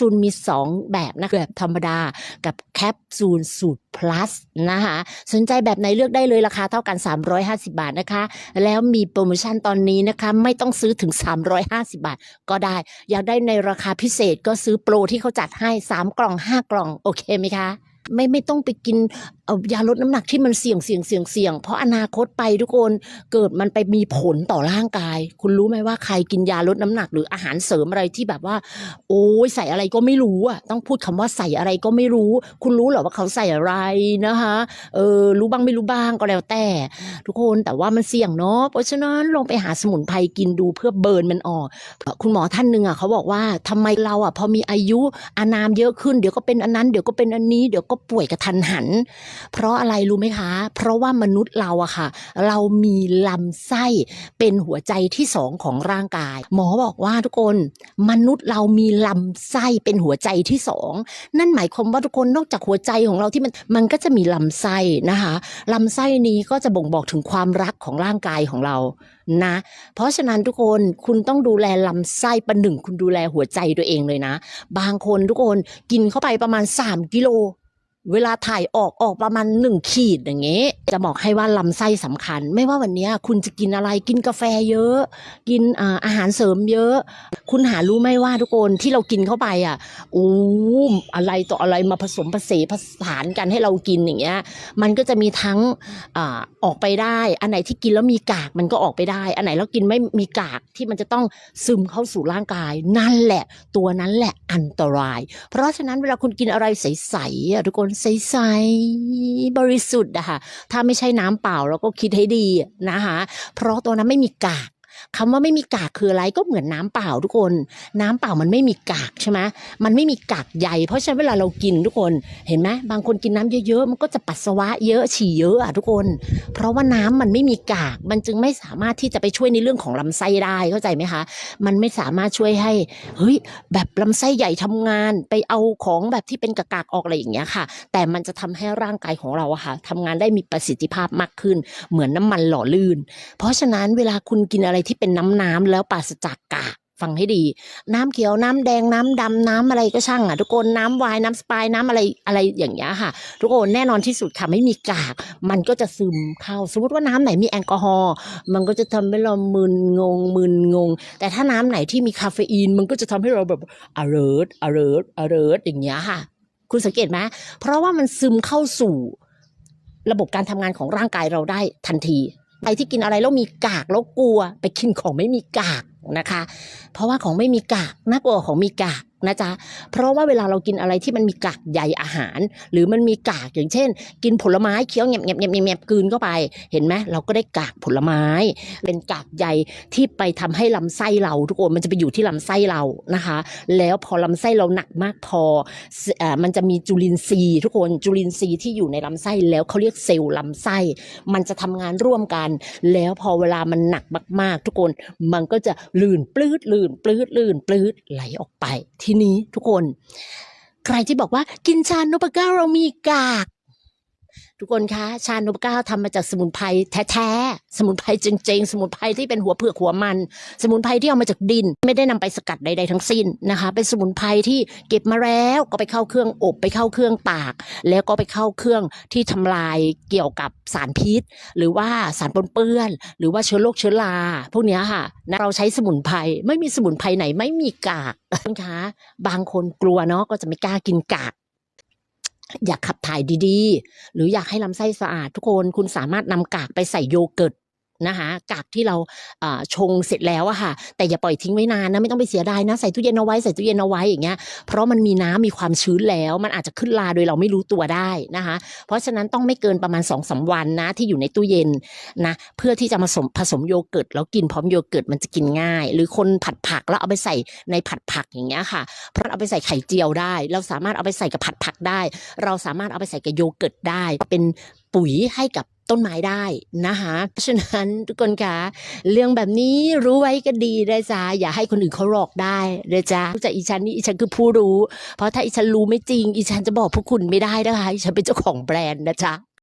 ซูลมี2แบบนะแบบธรรมดากับแคปซูลสูตร plus นะคะสนใจแบบไหนเลือกได้เลยราคาเท่ากัน 350 บาทนะคะ แล้วมีโปรโมชั่นตอนนี้นะคะ ไม่ต้องซื้อถึง 350 บาท ก็ได้ อยากได้ในราคาพิเศษก็ซื้อโปรที่เขาจัดให้ 3 กล่อง 5 กล่อง โอเคไหมคะ ไม่ไม่ต้องไปกินยาลดน้ำหนักที่มันเสี่ยงเสี่ยงเสี่ยงเสี่ยงเพราะอนาคตไปทุกคนเกิดมันไปมีผลต่อร่างกาย คุณรู้ไหมว่าใครกินยาลดน้ำหนักหรืออาหารเสริมอะไรที่แบบว่า โอ้ยใส่อะไรก็ไม่รู้อะต้องพูดคำว่าใส่อะไรก็ไม่รู้ คุณรู้เหรอว่าเขาใส่อะไรนะคะเออรู้บ้างไม่รู้บ้างก็แล้วแต่ ทุกคนแต่ว่ามันเสี่ยงเนาะเพราะฉะนั้นลองไปหาสมุนไพรกินดูเพื่อเบิร์นมันออก คุณหมอท่านหนึ่งอะเขาบอกว่าทำไมเราอะพอมีอายุอานามเยอะขึ้นเดี๋ยวก็เป็นอันนั้นเดี๋ยวก็เป็นอันนี้เดี๋ยวก็ป่วยกระทันหัน เพราะอะไรรู้ไหมคะ เพราะว่ามนุษย์เราอะค่ะ เรามีลำไส้เป็นหัวใจที่สองของร่างกาย หมอบอกว่าทุกคน มนุษย์เรามีลำไส้เป็นหัวใจที่สองนั่นหมายความว่าทุกคนนอกจากหัวใจของเราที่มันมันก็จะมีลำไส้นะคะลำไส้นี้ก็จะบ่งบอกถึงความรักของร่างกายของเรานะ เพราะฉะนั้นทุกคนคุณต้องดูแลลำไส้ประหนึ่งคุณดูแลหัวใจตัวเองเลยนะ บางคนทุกคนกินเข้าไปประมาณ 3 กิโล เวลาถ่ายออกออกประมาณหนึ่งขีดอย่างเงี้ยจะบอกให้ว่าลำไส้สำคัญ ไม่ว่าวันนี้คุณจะกินอะไรกินกาแฟเยอะ กินอาหารเสริมเยอะ คุณหารู้ไหมว่าทุกคนที่เรากินเข้าไปอะอู้มอะไรต่ออะไรมาผสมผสมผสานกันให้เรากินอย่างเงี้ยมันก็จะมีทั้งอออกไปได้ อันไหนที่กินแล้วมีกากมันก็ออกไปได้ อันไหนแล้วกินไม่มีกากที่มันจะต้องซึมเข้าสู่ร่างกาย นั่นแหละ ตัวนั้นแหละอันตราย เพราะฉะนั้นเวลาคุณกินอะไรใสๆอะทุกคนใสๆบริสุทธิ์อะค่ะถ้าไม่ใช่น้ำเปล่าเราก็คิดให้ดีนะคะเพราะตัวนั้นไม่มีกาก คำว่าไม่มีกากคืออะไรก็เหมือนน้ำเปล่าทุกคน น้ำเปล่ามันไม่มีกากใช่ไหมมันไม่มีกากใยเพราะฉะนั้นเวลาเรากินทุกคนเห็นไหมบางคนกินน้ำเยอะๆมันก็จะปัสสาวะเยอะฉี่เยอะอะทุกคน เพราะว่าน้ำมันไม่มีกาก มันจึงไม่สามารถที่จะไปช่วยในเรื่องของลำไส้ได้เข้าใจไหมคะ มันไม่สามารถช่วยให้เฮ้ยแบบลำไส้ใหญ่ทำงานไปเอาของแบบที่เป็นกากๆออกอะไรอย่างเงี้ยค่ะ แต่มันจะทำให้ร่างกายของเราอะค่ะทำงานได้มีประสิทธิภาพมากขึ้น เหมือนน้ำมันหล่อลื่น เพราะฉะนั้นเวลาคุณกินอะไรที่เป็นน้ำน้ำแล้วปราศจากกากฟังให้ดี น้ำเขียวน้ำแดงน้ำดำน้ำอะไรก็ช่างอะทุกคนน้ำวน์น้ำสปายน้ำอะไรอะไรอย่างเงี้ยค่ะ ทุกคนแน่นอนที่สุดค่ะไม่มีกาก มันก็จะซึมเข้าสมมติว่าน้ำไหนมีแอลกอฮอล์มันก็จะทำให้เรามึนงงมึนงง แต่ถ้าน้ำไหนที่มีคาเฟอีนมันก็จะทำให้เราแบบ alert alert alert อย่างเงี้ยค่ะ คุณสังเกตไหมเพราะว่ามันซึมเข้าสู่ระบบการทำงานของร่างกายเราได้ทันที ใครที่กินอะไรแล้วมีกากแล้วกลัว ไปกินของไม่มีกากนะคะ เพราะว่าของไม่มีกากน่ากลัวกว่าของมีกากนะจ๊ะ เพราะว่าเวลาเรากินอะไรที่มันมีกากใยอาหาร หรือมันมีกากอย่างเช่น กินผลไม้เคี้ยวแงบแงบแงบแงบแงบกืนเข้าไป เห็นไหมเราก็ได้กากผลไม้ เป็นกากใยที่ไปทำให้ลำไส้เราทุกคนมันจะไปอยู่ที่ลำไส้เรานะคะ แล้วพอลำไส้เราหนักมากพอเอ่อมันจะมีจุลินทรีย์ทุกคนจุลินทรีย์ที่อยู่ในลำไส้แล้วเขาเรียกเซลล์ลำไส้ มันจะทำงานร่วมกัน แล้วพอเวลามันหนักมาก ๆ ทุกคนมันก็จะลื่นปลื้ดลื่นปลื้ดลื่นปลื้ดไหลออกไป ทีนี้ทุกคน ใครที่บอกว่ากินชานมปก้าเรามีกาก ทุกคนคะชานมก้าทำมาจากสมุนไพรแท้ๆสมุนไพรจริงๆ สมุนไพรที่เป็นหัวเผือกหัวมัน สมุนไพรที่เอามาจากดิน ไม่ได้นำไปสกัดใดๆทั้งสิ้นนะคะ เป็นสมุนไพรที่เก็บมาแล้วก็ไปเข้าเครื่องอบไปเข้าเครื่องตาก แล้วก็ไปเข้าเครื่องที่ทำลายเกี่ยวกับสารพิษ หรือว่าสารปนเปื้อน หรือว่าเชื้อโรคเชื้อราพวกนี้ค่ะนะเราใช้สมุนไพรไม่มีสมุนไพรไหนไม่มีกากนะคะบางคนกลัวเนาะก็จะไม่กล้ากินกาก อยากขับถ่ายดีๆ หรืออยากให้ลำไส้สะอาดทุกคนคุณสามารถนำกากไปใส่โยเกิร์ต นะคะกากที่เราชงเสร็จแล้วอะค่ะ แต่อย่าปล่อยทิ้งไว้นานนะไม่ต้องไปเสียดายนะใส่ตู้เย็นเอาไว้ใส่ตู้เย็นเอาไว้อย่างเงี้ยเพราะมันมีน้ำมีความชื้นแล้ว มันอาจจะขึ้นลาโดยเราไม่รู้ตัวได้นะคะ เพราะฉะนั้นต้องไม่เกินประมาณ2อสาวันนะที่อยู่ในตู้เย็นนะเพื่อที่จะมาสมผสมโยเกิร์ตแล้วกินพร้อมโยเกิร์ตมันจะกินง่าย หรือคนผัดผักแล้วเอาไปใส่ในผัดผักอย่างเงี้ยค่ะ เพราะเอาไปใส่ไข่เจียวได้ เราสามารถเอาไปใส่กับผัดผักได้ เราสามารถเอาไปใส่กับโยเกิร์ตได้ เป็นปุ๋ยให้กับ ต้นไม้ได้นะคะเพราะฉะนั้นทุกคนคะเรื่องแบบนี้รู้ไว้ก็ดีนะจ๊ะอย่าให้คนอื่นเขาหลอกได้นะจ๊ะรู้จักอีฉันนี่อีฉันคือผู้รู้ เพราะถ้าอีฉันรู้ไม่จริง อีฉันจะบอกพวกคุณไม่ได้นะคะอีฉันเป็นเจ้าของแบรนด์นะจ๊ะ